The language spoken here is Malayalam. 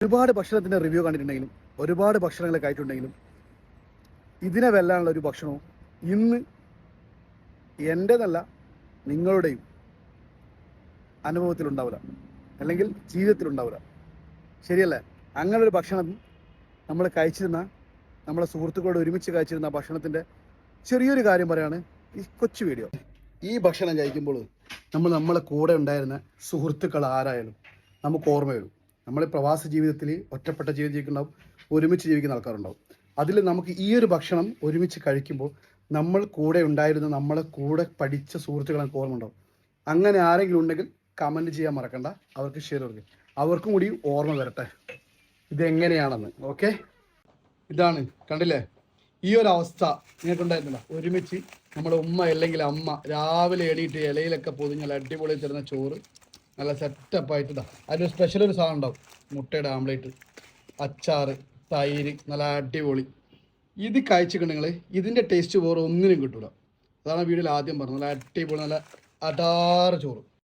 ഒരുപാട് ഭക്ഷണത്തിന്റെ റിവ്യൂ കണ്ടിട്ടുണ്ടെങ്കിലും ഒരുപാട് ഭക്ഷണങ്ങൾ കഴിച്ചിട്ടുണ്ടെങ്കിലും ഇതിനെ വെല്ലാനുള്ള ഒരു ഭക്ഷണവും ഇന്ന് എന്റെതല്ല നിങ്ങളുടെയും അനുഭവത്തിലുണ്ടാവില്ല അല്ലെങ്കിൽ ജീവിതത്തിലുണ്ടാവില്ല ശരിയല്ലേ? അങ്ങനെ ഒരു ഭക്ഷണം നമ്മൾ കഴിച്ചിരുന്ന നമ്മളെ സുഹൃത്തുക്കളോട് ഒരുമിച്ച് കഴിച്ചിരുന്ന ഭക്ഷണത്തിന്റെ ചെറിയൊരു കാര്യം പറയാണ് ഈ കൊച്ചു വീഡിയോ ഈ ഭക്ഷണം കഴിക്കുമ്പോൾ നമ്മൾ നമ്മളെ കൂടെ ഉണ്ടായിരുന്ന സുഹൃത്തുക്കൾ ആരായാലും നമുക്ക് ഓർമ്മ വരും. നമ്മൾ പ്രവാസ ജീവിതത്തിൽ ഒറ്റപ്പെട്ട ജീവിതം ജീവിക്കുന്നുണ്ടാവും ഒരുമിച്ച് ജീവിക്കുന്ന ആൾക്കാരുണ്ടാവും. അതിൽ നമുക്ക് ഈ ഒരു ഭക്ഷണം ഒരുമിച്ച് കഴിക്കുമ്പോൾ നമ്മൾ കൂടെ ഉണ്ടായിരുന്ന നമ്മളെ കൂടെ പഠിച്ച സുഹൃത്തുക്കളെ ഓർമ്മ അങ്ങനെ ആരെങ്കിലും ഉണ്ടെങ്കിൽ കമന്റ് ചെയ്യാൻ മറക്കണ്ട. അവർക്ക് ഷെയർ കൊടുക്കുക അവർക്കും കൂടി ഓർമ്മ വരട്ടെ. ഇതെങ്ങനെയാണെന്ന്. ഓക്കെ ഇതാണ്. കണ്ടില്ലേ? ഈ ഒരു അവസ്ഥ നിങ്ങൾക്കുണ്ടായിരുന്നില്ല ഒരുമിച്ച് നമ്മുടെ ഉമ്മ അല്ലെങ്കിൽ അമ്മ രാവിലെ എണീറ്റ് ഇലയിലൊക്കെ പൊതിഞ്ഞാൽ അടിപൊളി തരുന്ന ചോറ്. നല്ല സെറ്റപ്പ് ഇതാ. അതിലൊരു സ്പെഷ്യൽ ഒരു സാധനം ഉണ്ടാവും. മുട്ടയുടെ ആംപ്ലേറ്റ് അച്ചാറ് തൈര് നല്ല അടിപൊളി. ഇത് കഴിച്ചിട്ടുണ്ടെങ്കിൽ ഇതിന്റെ ടേസ്റ്റ് വേറെ ഒന്നിനും കിട്ടൂല. അതാണ് വീഡിയോയിൽ ആദ്യം പറഞ്ഞത്. നല്ല അടിപൊളി നല്ല അടാറ് ചോറ്.